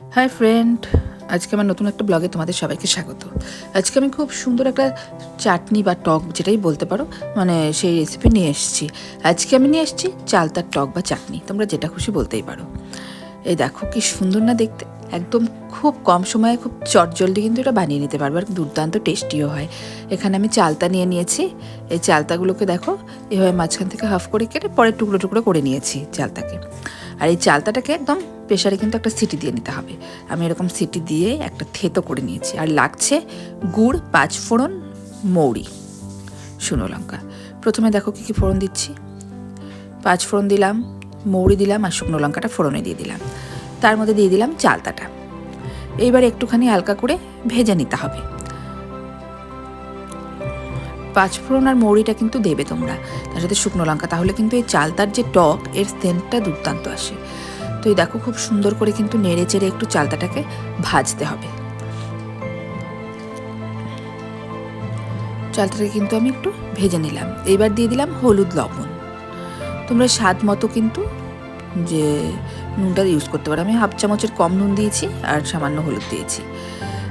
Hi friend আজকে আমার নতুন একটা ব্লগে তোমাদের সবাইকে স্বাগত। আজকে আমি খুব সুন্দর একটা চাটনি বা টক যেটাই বলতে পারো মানে সেই রেসিপি নিয়ে এসেছি। আজকে আমি নিয়ে এসেছি চালতার টক বা চাটনি, তোমরা যেটা খুশি বলতেই পারো। এই দেখো কি সুন্দর না দেখতে, একদম খুব কম সময়ে খুব চটজলদি কিন্তু এটা বানিয়ে নিতে পারবে, আর দুর্দান্ত টেস্টিও হয়। এখানে আমি চালতা নিয়ে নিয়েছি, এই চালতাগুলোকে দেখো, এভাবে মাঝখান থেকে হাফ করে কেটে পরে টুকরো টুকরো করে নিয়েছি চালতাকে। আর এই চালতাটাকে একদম প্রেশারে কিন্তু একটা সিটি দিয়ে নিতে হবে। আমি এরকম সিটি দিয়ে একটা থেতো করে নিয়েছি। আর লাগছে গুড়, পাঁচ ফোড়ন, মৌরি। শুনো লঙ্কা, প্রথমে দেখো কী কী ফোড়ন দিচ্ছি। পাঁচ ফোড়ন দিলাম, মৌরি দিলাম আর শুকনো লঙ্কাটা ফোড়নে দিয়ে দিলাম। তার মধ্যে দিয়ে দিলাম চালতাটা। এইবার একটুখানি হালকা করে ভেজে নিতে হবে। পাঁচফোড়ন আর মৌরিটা কিন্তু দেবে তোমরা। তার সাথে শুকনো লঙ্কা, তাহলে কিন্তু এই চালতার যে টক, এর সেন্টটা দুর্দান্ত আসে। তো এই দেখো খুব সুন্দর করে কিন্তু নেড়ে চেড়ে একটু চালতাটাকে ভাজতে হবে। চালতাটাকে কিন্তু আমি একটু ভেজে নিলাম। এবার দিয়ে দিলাম হলুদ লবণ। তোমরা স্বাদ মতো কিন্তু যে নুনটা ইউজ করতে পারো। আমি হাফ চামচের কম নুন দিয়েছি আর সামান্য হলুদ দিয়েছি।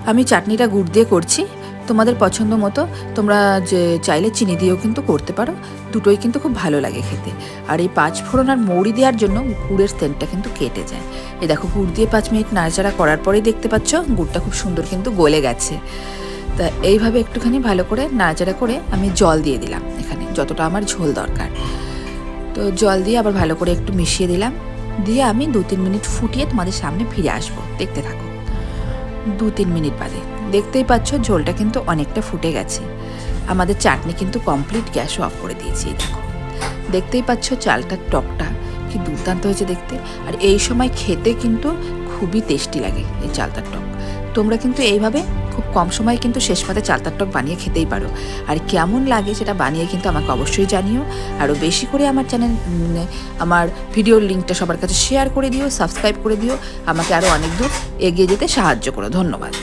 আমি চাটনিটা গুড় দিয়ে করছি। তোমাদের পছন্দ মতো তোমরা যে চাইলে চিনি দিয়েও কিন্তু করতে পারো। দুটোই কিন্তু খুব ভালো লাগে খেতে। আর এই পাঁচ ফোড়ন আর মৌরি দেওয়ার জন্য গুড়ের সেন্টটা কিন্তু কেটে যায়। এ দেখো, গুড় দিয়ে পাঁচ মিনিট নাড়াচাড়া করার পরেই দেখতে পাচ্ছ গুড়টা খুব সুন্দর কিন্তু গলে গেছে। তা এইভাবে একটুখানি ভালো করে নাড়াচাড়া করে আমি জল দিয়ে দিলাম এখানে, যতটা আমার ঝোল দরকার। তো জল দিয়ে আবার ভালো করে একটু মিশিয়ে দিলাম। দিয়ে আমি দু তিন মিনিট ফুটিয়ে তোমাদের সামনে ফিরে আসব। দেখতে থাকো। দু তিন মিনিট বাদে। দেখতেই পাচ্ছ ঝোলটা কিন্তু অনেকটা ফুটে গেছে। আমাদের চাটনি কিন্তু কমপ্লিট গ্যাস অফ করে দিয়েছি দেখো। দেখতেই পাচ্ছ চালটার টকটা, কি দুর্দান্ত হয়েছে দেখতে। আর এই সময় খেতে কিন্তু খুবই টেস্টি লাগে এই চালতার টক। তোমরা কিন্তু এইভাবে খুব কম সময়ে কিন্তু শেষ পাতে চালতার টক বানিয়ে খেতেই পারো। আর কেমন লাগে সেটা বানিয়ে কিন্তু আমাকে অবশ্যই জানিও। আরও বেশি করে আমার চ্যানেল আমার ভিডিওর লিঙ্কটা সবার কাছে শেয়ার করে দিও সাবস্ক্রাইব করে দিও। আমাকে আরও অনেক দূর এগিয়ে যেতে সাহায্য করো। ধন্যবাদ।